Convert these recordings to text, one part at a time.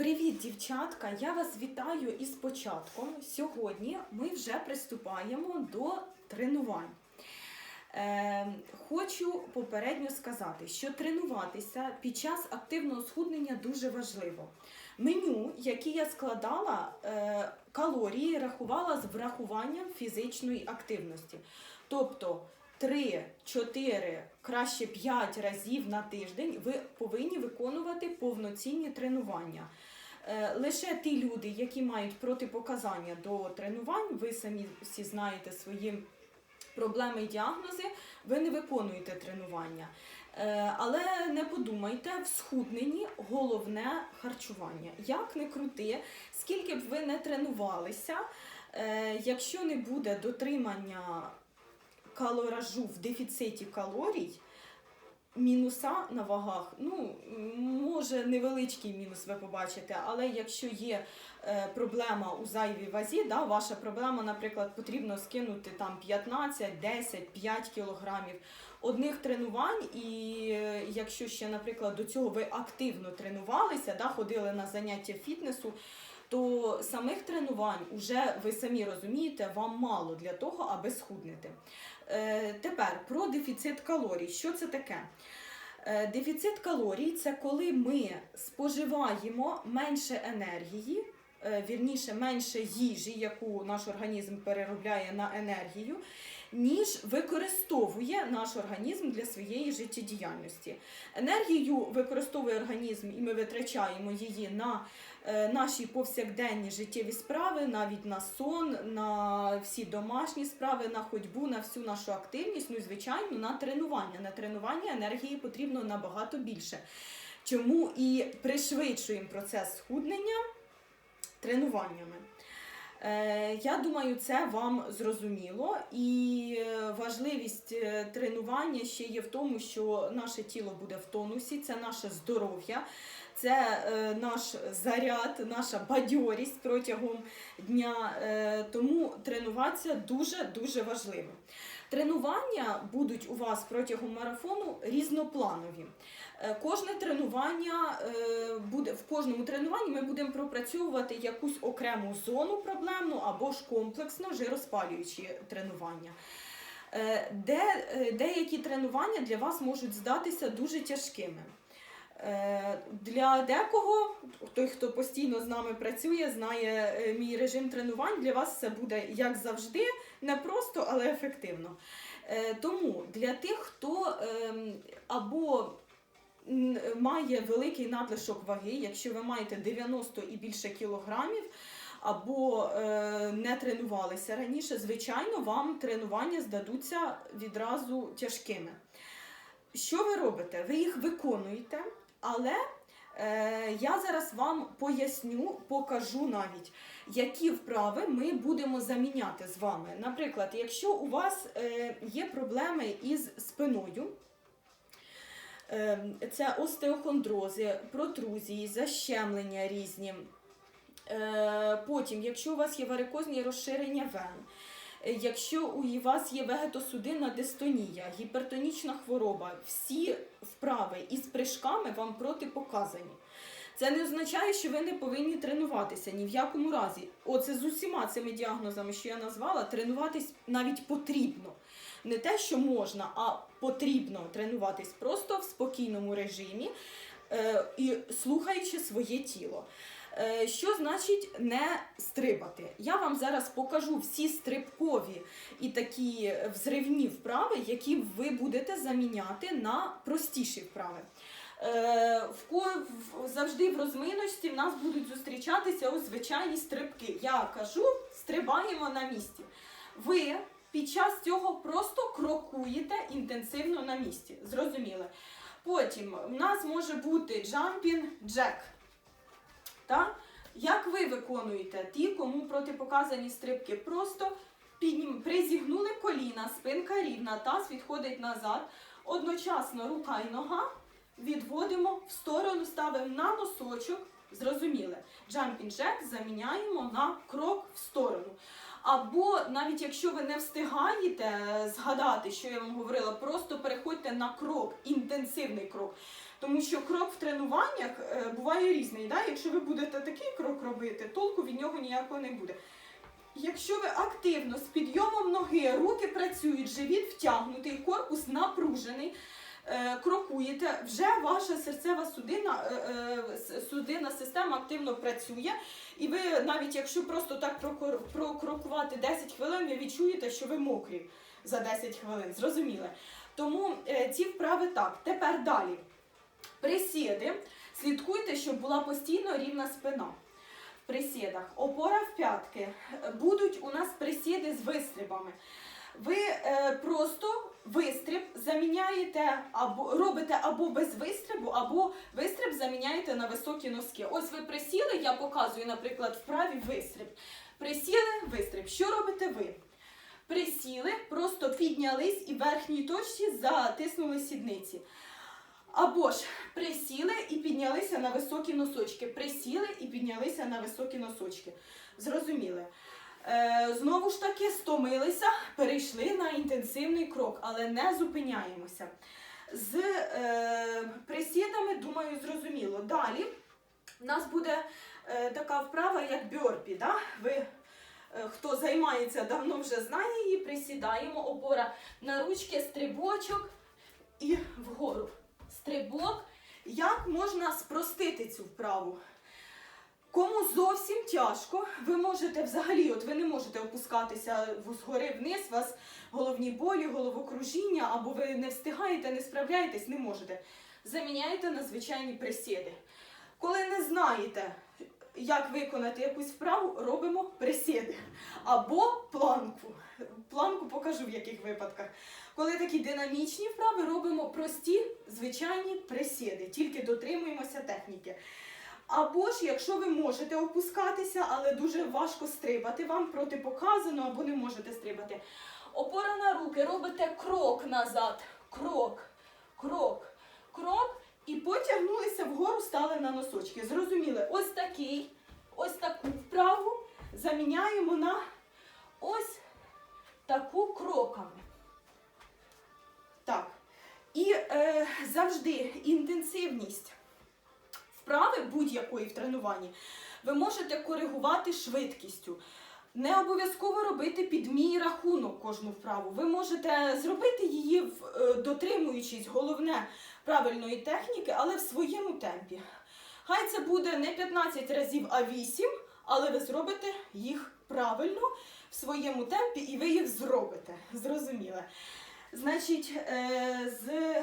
Привіт, дівчатка! Я вас вітаю із початком. Сьогодні ми вже приступаємо до тренувань. Е, хочу попередньо сказати, що тренуватися під час активного схуднення дуже важливо. Меню, яке я складала, е, калорії рахувала з врахуванням фізичної активності. Тобто 3, 4, краще 5 разів на тиждень ви повинні виконувати повноцінні тренування. Е, Лише ті люди, які мають протипоказання до тренувань, ви самі всі знаєте свої проблеми і діагнози, ви не виконуєте тренування. Е, Але не подумайте, в схудненні головне харчування. Як не крути, скільки б ви не тренувалися, е, якщо не буде дотримання калоражу в дефіциті калорій, мінуса на вагах, ну, може невеличкий мінус ви побачите, але якщо є е, проблема у зайвій вазі, да, ваша проблема, наприклад, потрібно скинути там 15, 10, 5 кілограмів одних тренувань, і е, якщо ще, наприклад, до цього ви активно тренувалися, да, ходили на заняття фітнесу, то самих тренувань уже ви самі розумієте, вам мало для того, аби схуднути. Е, тепер про дефіцит калорій. Що це таке? Е, Дефіцит калорій це коли ми споживаємо менше енергії, е, вірніше менше їжі, яку наш організм переробляє на енергію, ніж використовує наш організм для своєї життєдіяльності. Енергію використовує організм, і ми витрачаємо її на е, наші повсякденні життєві справи, навіть на сон, на всі домашні справи, на ходьбу, на всю нашу активність, ну і звичайно на тренування. На тренування енергії потрібно набагато більше. Чому і пришвидшуємо процес схуднення тренуваннями. Е, Я думаю, це вам зрозуміло. І е, важливість е, тренування ще є в тому, що наше тіло буде в тонусі, це наше здоров'я, це наш заряд, наша бадьорість протягом дня. Тому тренуватися дуже-дуже важливо. Тренування будуть у вас протягом марафону різнопланові. Е, Кожне тренування е, буде в кожному тренуванні ми будемо пропрацьовувати якусь окрему зону проблемну або ж комплексно жироспалюючі тренування. Е, Де деякі тренування для вас можуть здатися дуже тяжкими. Для декого, той, хто постійно з нами працює, знає мій режим тренувань, для вас це буде як завжди не просто, але ефективно. Е, Тому для тих, хто ем, або має великий надлишок ваги, якщо ви маєте 90 і більше кілограмів, або е, не тренувалися раніше, звичайно, вам тренування здадуться відразу тяжкими. Що ви робите? Ви їх виконуєте, але е, я зараз вам поясню, покажу навіть, які вправи ми будемо заміняти з вами. Наприклад, якщо у вас е, є проблеми із спиною, е, це остеохондрози, протрузії, защемлення різні. Е, Потім, якщо у вас є варикозні розширення вен, якщо у вас є вегетосудинна дистонія, гіпертонічна хвороба, всі вправи із прыжками вам протипоказані. Це не означає, що ви не повинні тренуватися ні в якому разі. Оце з усіма цими діагнозами, що я назвала, тренуватись навіть потрібно. Не те, що можна, а потрібно тренуватись просто в спокійному режимі е, і слухаючи своє тіло. Е, Що значить не стрибати? Я вам зараз покажу всі стрибкові і такі взривні вправи, які ви будете заміняти на простіші вправи. Е, В завжди в розминочці в нас будуть зустрічатися ось звичайні стрибки. Я кажу, стрибаємо на місці. Ви під час цього просто крокуєте інтенсивно на місці. Зрозуміли? Потім у нас може бути jack. Так? Як ви виконуєте ті, кому протипоказані стрибки? Просто піднім, призігнули коліна, спинка рівна, таз відходить назад. Одночасно рука і нога відводимо в сторону, ставимо на носочок. Зрозуміли, jumping jack заміняємо на крок в сторону. Або навіть якщо ви не встигаєте е, згадати, що я вам говорила, просто переходьте на крок, інтенсивний крок. Тому що крок в тренуваннях е, буває різний. Да? Якщо ви будете такий крок робити, толку від нього ніякого не буде. Якщо ви активно з підйомом ноги, руки працюють, живіт втягнутий, корпус напружений, крокуєте, вже ваша серцева судина, е, е, с- судинна система активно працює, і ви навіть якщо просто так прокрокувати 10 хвилин, ви відчуєте, що ви мокрі за 10 хвилин. Зрозуміли? Тому е, ці вправи так. Тепер далі. Присіди. Слідкуйте, щоб була постійно рівна спина. В присідах. Опора в п'ятки. Е, Будуть у нас присіди з вистрибами. Ви е, просто вистриб заміняєте або робите або без вистрибу, або вистриб заміняєте на високі носки. Ось ви присіли, я показую, наприклад, вправі вистриб. Присіли, вистриб. Що робите ви? Присіли, просто піднялись і в верхній точці затиснули сідниці. Або ж присіли і піднялися на високі носочки. Присіли і піднялися на високі носочки. Зрозуміли. Е, знову ж таки, стомилися, перейшли на інтенсивний крок, але не зупиняємося. З е, присідами, думаю, зрозуміло. Далі у нас буде е, така вправа, як бьорпі. Да? Ви, е, хто займається давно вже знає її, присідаємо, опора на ручки, стрибочок і вгору. Стрибок. Як можна спростити цю вправу? Кому зовсім тяжко, ви можете взагалі, от ви не можете опускатися згори вниз, у вас головні болі, головокружіння, або ви не встигаєте, не справляєтесь, не можете. Заміняєте на звичайні присіди. Коли не знаєте, як виконати якусь вправу, робимо присіди. Або планку. Планку покажу в яких випадках. Коли такі динамічні вправи, робимо прості звичайні присіди, тільки дотримуємося техніки. Або ж, якщо ви можете опускатися, але дуже важко стрибати, вам протипоказано або не можете стрибати. Опора на руки, робите крок назад, крок, крок, крок, і потягнулися вгору, стали на носочки. Зрозуміли, ось такий, ось таку вправу заміняємо на ось таку кроками. Так. І е, завжди інтенсивність вправи будь-якої в тренуванні ви можете коригувати швидкістю. Не обов'язково робити під мій рахунок кожну вправу. Ви можете зробити її, е, дотримуючись головне правильної техніки, але в своєму темпі. Хай це буде не 15 разів, а 8, але ви зробите їх правильно в своєму темпі і ви їх зробите. Зрозуміло. Значить, е, з,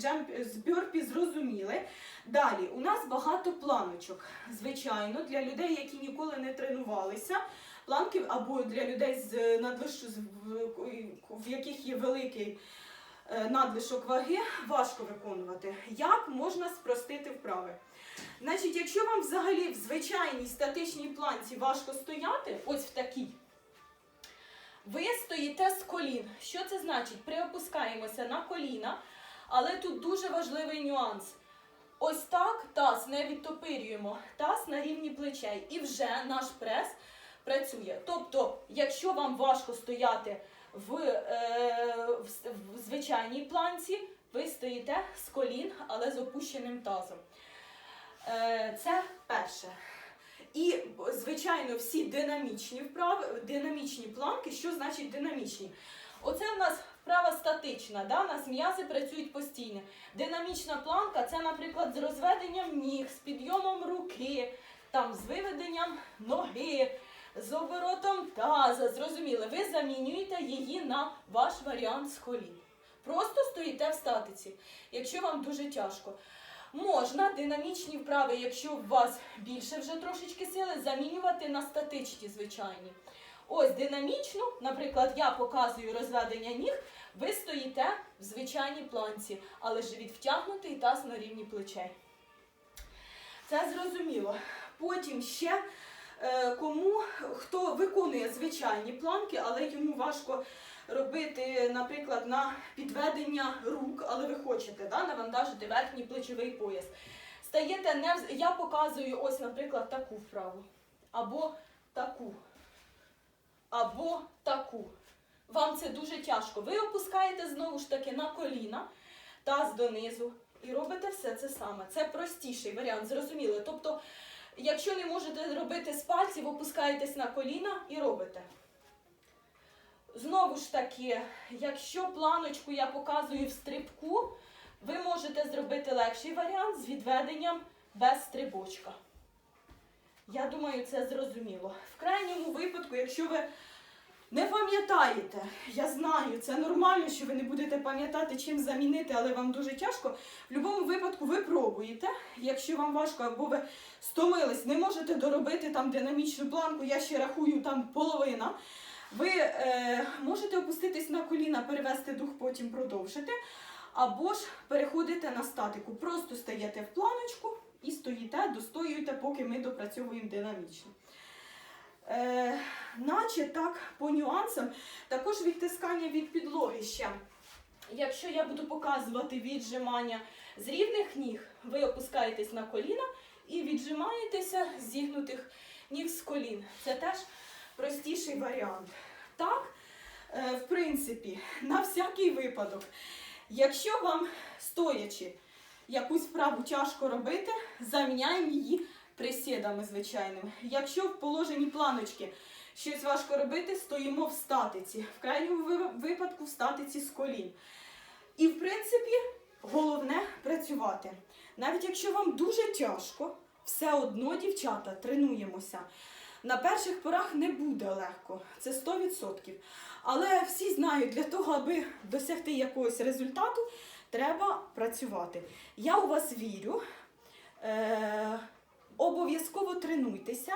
джамп, з бьорпі зрозуміли. Далі, у нас багато планочок. Звичайно, для людей, які ніколи не тренувалися, планки або для людей з надлиш... в- в яких є великий е, надлишок ваги, важко виконувати. Як можна спростити вправи? Значить, якщо вам взагалі в звичайній статичній планці важко стояти, ось в такій, ви стоїте з колін. Що це значить? Приопускаємося на коліна, але тут дуже важливий нюанс. Ось так таз не відтопирюємо, таз на рівні плечей. І вже наш прес працює. Тобто, якщо вам важко стояти в, е, в, в звичайній планці, ви стоїте з колін, але з опущеним тазом. Е, це перше. І, звичайно, всі динамічні вправи, динамічні планки. Що значить динамічні? Оце в нас вправа статична, да? у нас м'язи працюють постійно. Динамічна планка це, наприклад, з розведенням ніг, з підйомом руки, там, з виведенням ноги, з оборотом таза. Зрозуміли, ви замінюєте її на ваш варіант з колін. Просто стоїте в статиці, якщо вам дуже тяжко. Можна динамічні вправи, якщо у вас більше вже трошечки сили, замінювати на статичні звичайні. Ось динамічну, наприклад, я показую розведення ніг, ви стоїте в звичайній планці, але живіт втягнутий і на рівні плечей. Це зрозуміло. Потім ще е, кому хто виконує звичайні планки, але йому важко робити, наприклад, на підведення рук, але ви хочете да, навантажити верхній плечовий пояс. Стаєте не в... Я показую ось, наприклад, таку вправу. Або таку. Або таку. Вам це дуже тяжко. Ви опускаєте знову ж таки на коліна, таз донизу. і робите все це саме. Це простіший варіант, зрозуміло. Тобто, якщо не можете робити з пальців, опускаєтесь на коліна і робите. Знову ж таки, якщо планочку я показую в стрибку, ви можете зробити легший варіант з відведенням без стрибочка. Я думаю, це зрозуміло. В крайньому випадку, якщо ви не пам'ятаєте, я знаю, це нормально, що ви не будете пам'ятати, чим замінити, але вам дуже тяжко. В будь-якому випадку ви пробуєте. Якщо вам важко або ви стомились, не можете доробити там динамічну планку, я ще рахую там половина. Ви е, можете опуститись на коліна, перевести дух, потім продовжити. Або ж переходите на статику. Просто стаєте в планочку і стоїте, достоюєте, поки ми допрацьовуємо динамічно. Е, наче так, по нюансам, також відтискання від підлоги ще. Якщо я буду показувати віджимання з рівних ніг, ви опускаєтесь на коліна і віджимаєтеся зігнутих ніг з колін. Це теж простіший варіант. Так, е, в принципі, на всякий випадок, якщо вам стоячи якусь вправу тяжко робити, заміняємо її присідами звичайними. Якщо в положенні планочки щось важко робити, стоїмо в статиці. В крайньому випадку в статиці з колін. І, в принципі, головне працювати. Навіть якщо вам дуже тяжко, все одно, дівчата, тренуємося. На перших порах не буде легко, це 100%. Але всі знають, для того, аби досягти якогось результату, треба працювати. Я у вас вірю. Е- обов'язково тренуйтеся.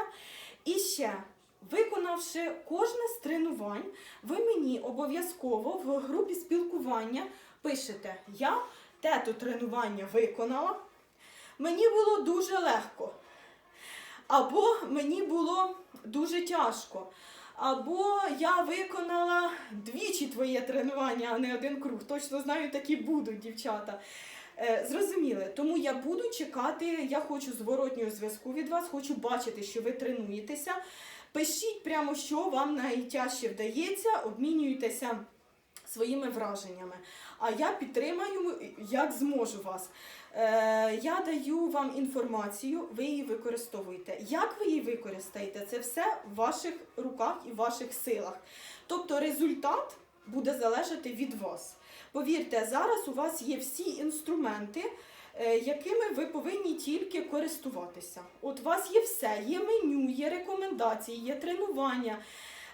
І ще, виконавши кожне з тренувань, ви мені обов'язково в групі спілкування пишете: Я тето тренування виконала, мені було дуже легко. Або мені було дуже тяжко. Або я виконала двічі твоє тренування, а не один круг. Точно знаю, такі будуть, дівчата. Е, Зрозуміли, тому я буду чекати, я хочу зворотнього зв'язку від вас, хочу бачити, що ви тренуєтеся. Пишіть прямо, що вам найтяжче вдається, обмінюйтеся своїми враженнями. А я підтримаю, як зможу вас. Е, я даю вам інформацію, ви її використовуєте. Як ви її використаєте, це все в ваших руках і в ваших силах. Тобто результат буде залежати від вас. Повірте, зараз у вас є всі інструменти, е, якими ви повинні тільки користуватися. От у вас є все, є меню, є рекомендації, є тренування.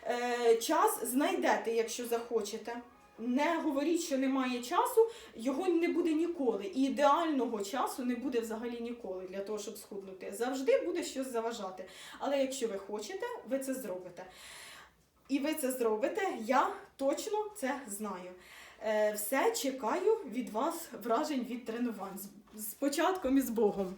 Е, Час знайдете, якщо захочете. Не говоріть, що немає часу, його не буде ніколи. І ідеального часу не буде взагалі ніколи для того, щоб схуднути. Завжди буде щось заважати. Але якщо ви хочете, ви це зробите. І ви це зробите, я точно це знаю. Е, Все чекаю від вас вражень від тренувань. З- початком і з Богом.